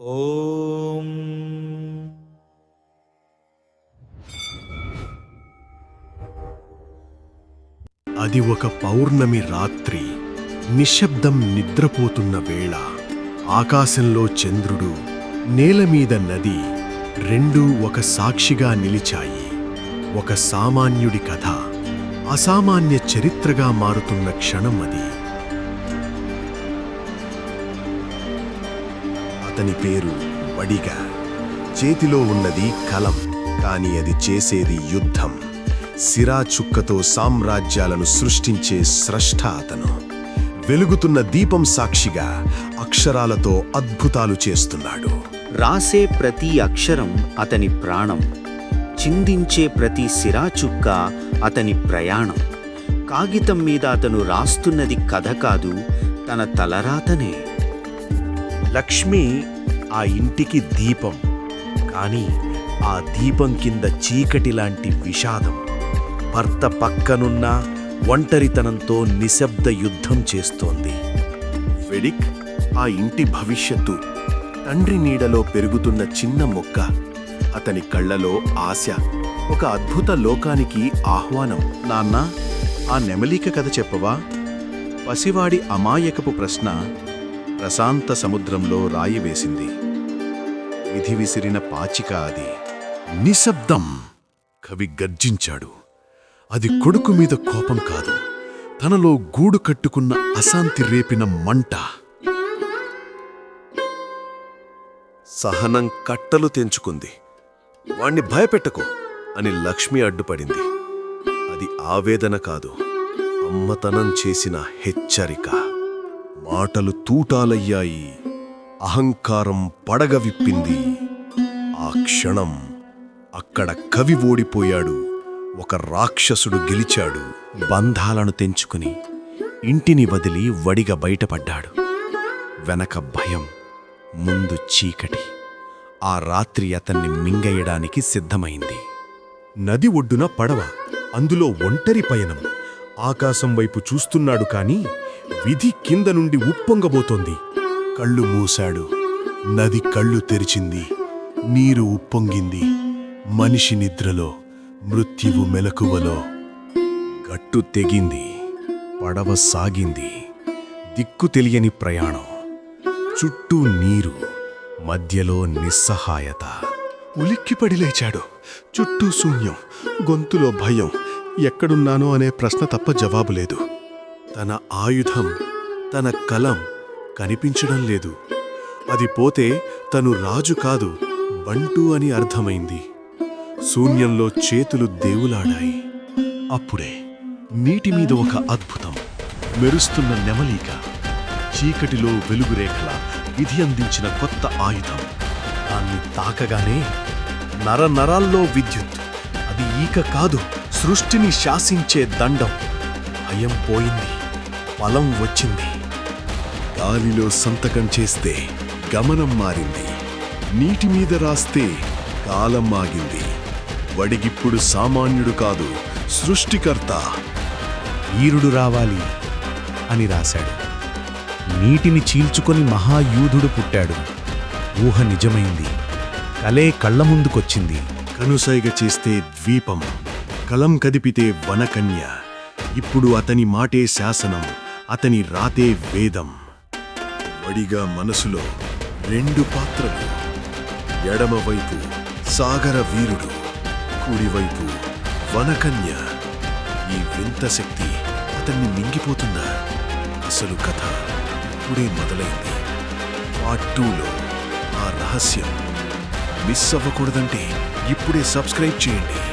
ఓం. అది ఒక పౌర్ణమి రాత్రి నిశ్శబ్దం నిద్రపోతున్న వేళ. ఆకాశంలో చంద్రుడు నేలమీద నది రెండూ ఒక సాక్షిగా నిలిచాయి. ఒక సామాన్యుడి కథ అసామాన్య చరిత్రగా మారుతున్న క్షణం అది. అతని పేరు వడిగా. చేతిలో ఉన్నది కలం కానీ అది చేసేది యుద్ధం. సిరా చుక్కతో సామ్రాజ్యాలను సృష్టించే స్రష్ట అతను. వెలుగుతున్న దీపం సాక్షిగా అక్షరాలతో అద్భుతాలు చేస్తున్నాడు. రాసే ప్రతి అక్షరం అతని ప్రాణం. చిందించే ప్రతి సిరాచుక్క అతని ప్రయాణం. కాగితం మీద అతను రాస్తున్నది కథ కాదు తన తలరాతనే. లక్ష్మి ఆ ఇంటికి దీపం కానీ ఆ దీపం కింద చీకటి లాంటి విషాదం. భర్త పక్కనున్న ఒంటరితనంతో నిశ్శబ్ద యుద్ధం చేస్తోంది. వెడిక్ ఆ ఇంటి భవిష్యత్తు. తండ్రి నీడలో పెరుగుతున్న చిన్న మొక్క. అతని కళ్ళలో ఆశ. ఒక అద్భుత లోకానికి ఆహ్వానం. నాన్న ఆ నెమలిక కథ చెప్పవా? పసివాడి అమాయకపు ప్రశ్న. ప్రశాంత సముద్రంలో రాయి వేసింది. విధి విసిరిన పాచిక అది నిశ్శబ్దం కవి గర్జించాడు. అది కొడుకు మీద కోపం కాదు. తనలో గూడు కట్టుకున్న అశాంతి రేపిన మంట. సహనం కట్టలు తెంచుకుంది. వాణ్ణి భయపెట్టకు అని లక్ష్మి అడ్డుపడింది. అది ఆవేదన కాదు. అమ్మతనం చేసిన హెచ్చరిక. మాటలు తూటాలయ్యాయి. అహంకారం పడగ విప్పింది. ఆ క్షణం అక్కడ కవి ఓడిపోయాడు. ఒక రాక్షసుడు గెలిచాడు. బంధాలను తెంచుకుని ఇంటిని వదిలి వడిగా బయటపడ్డాడు. వెనక భయం ముందు చీకటి. ఆ రాత్రి అతన్ని మింగేయడానికి సిద్ధమైంది. నది ఒడ్డున పడవ అందులో ఒంటరి పయనం. ఆకాశం వైపు చూస్తున్నాడు కాని విధి కింద నుండి ఉప్పొంగబోతోంది. కళ్ళు మూశాడు. నది కళ్ళు తెరిచింది. నీరు ఉప్పొంగింది. మనిషి నిద్రలో మృత్యువు మెలకువలో. గట్టు తెగింది. పడవ సాగింది. దిక్కు తెలియని ప్రయాణం. చుట్టూ నీరు. మధ్యలో నిస్సహాయత. ఉలిక్కిపడి లేచాడు. చుట్టూ శూన్యం. గొంతులో భయం. ఎక్కడున్నానో అనే ప్రశ్న తప్ప జవాబు లేదు. తన ఆయుధం తన కలం కనిపించడం లేదు. అది పోతే తను రాజు కాదు బంటు అని అర్థమైంది. శూన్యంలో చేతులు దేవులాడాయి. అప్పుడే నీటి మీద ఒక అద్భుతం మెరుస్తున్న నెమలీక చీకటిలో వెలుగురేఖల విధి అందించిన కొత్త ఆయుధం. దాన్ని తాకగానే నర నరాల్లో విద్యుత్ అది ఈక కాదు సృష్టిని శాసించే దండం. భయం పోయింది. బలం వచ్చింది. గాలిలో సంతకం చేస్తే గమనం మారింది. నీటి మీద రాస్తే కాలం ఆగింది వడిగిప్పుడు సామాన్యుడు కాదు సృష్టికర్త. వీరుడు రావాలి అని రాశాడు. నీటిని చీల్చుకొని మహాయూధుడు పుట్టాడు. ఊహ నిజమైంది. కలే కళ్ళ ముందుకొచ్చింది. కనుసైగ చేస్తే ద్వీపం కలం కదిపితే వనకన్య. ఇప్పుడు అతని మాటే శాసనం అతని రాతే వేదం. వడిగా మనసులో రెండు పాత్రలు. ఎడమవైపు సాగర వీరుడు కుడివైపు వనకన్య. ఈ వింత శక్తి అతన్ని మింగిపోతుందా? అసలు కథ ఇప్పుడే మొదలైంది. పార్ట్ టూలో ఆ రహస్యం. మిస్ అవ్వకూడదంటే ఇప్పుడే సబ్స్క్రైబ్ చేయండి.